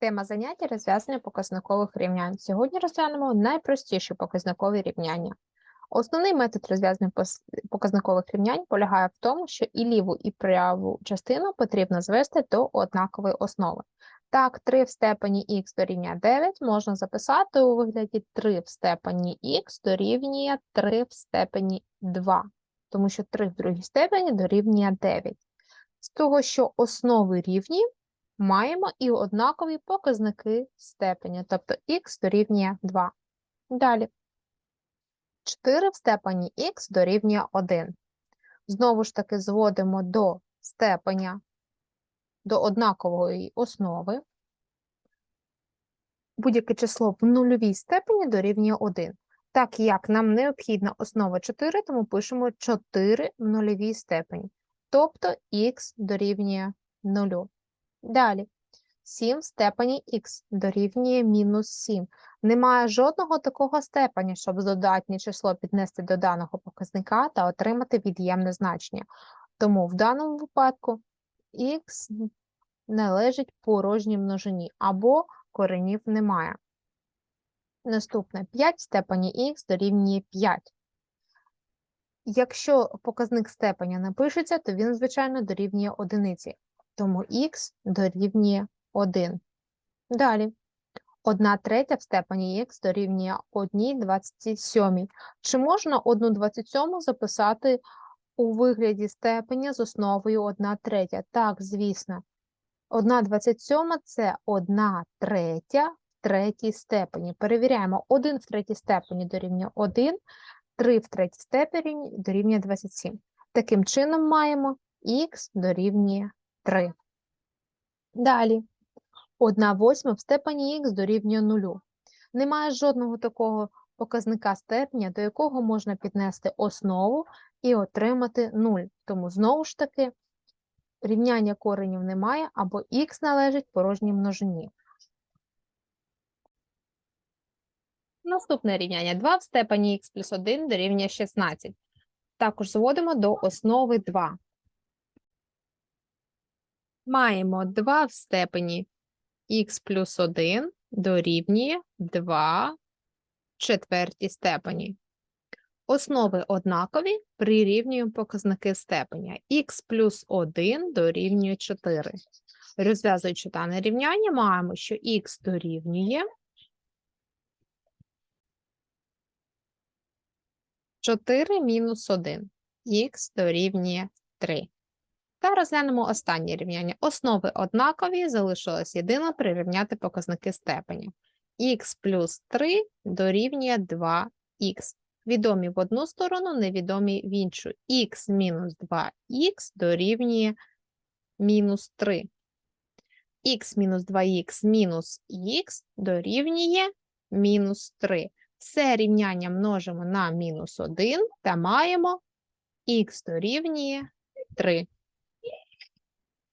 Тема заняття розв'язання показникових рівнянь. Сьогодні розглянемо найпростіші показникові рівняння. Основний метод розв'язання показникових рівнянь полягає в тому, що і ліву, і праву частину потрібно звести до однакової основи. Так, 3 в степені х дорівнює 9 можна записати у вигляді 3 в степені х дорівнює 3 в степені 2, тому що 3 в другій степені дорівнює 9. З того, що основи рівні, маємо і однакові показники степені, тобто х дорівнює 2. Далі. 4 в степені х дорівнює 1. Знову ж таки зводимо до степеня, до однакової основи. Будь-яке число в нульовій степені дорівнює 1. Так як нам необхідна основа 4, тому пишемо 4 в нульовій степені, тобто х дорівнює 0. Далі. 7 в степені х дорівнює мінус 7. Немає жодного такого степеня, щоб додатнє число піднести до даного показника та отримати від'ємне значення. Тому в даному випадку х належить порожній множині або коренів немає. Наступне 5 в степені х дорівнює 5. Якщо показник степеня не пишеться, то він, звичайно, дорівнює одиниці. Тому х дорівнює 1. Далі. 1 третя в степені х дорівнює 1 27. Чи можна 1 27 записати у вигляді степеня з основою 1 третя? Так, звісно. 1 27 – це 1 третя в третій степені. Перевіряємо. 1 в третій степені дорівнює 1, 3 в третій степені дорівнює 27. Таким чином маємо х дорівнює 3. Далі. 1 восьма в степені х дорівнює 0. Немає жодного такого показника степеня, до якого можна піднести основу і отримати 0. Тому, знову ж таки, рівняння коренів немає, або х належить порожній множині. Наступне рівняння 2 в степені х плюс 1 дорівнює 16. Також зводимо до основи 2. Маємо 2 в степені х плюс 1 дорівнює 2 в четвертій степені. Основи однакові, прирівнюємо показники степеня. х плюс 1 дорівнює 4. Розв'язуючи дане рівняння, маємо, що х дорівнює 4 мінус 1. х дорівнює 3. Та розглянемо останнє рівняння. Основи однакові, залишилось єдине прирівняти показники степеня. х плюс 3 дорівнює 2х. Відомі в одну сторону, невідомі в іншу. х мінус 2х дорівнює мінус 3. х мінус 2х мінус х дорівнює мінус 3. Все рівняння множимо на мінус 1 та маємо х дорівнює 3.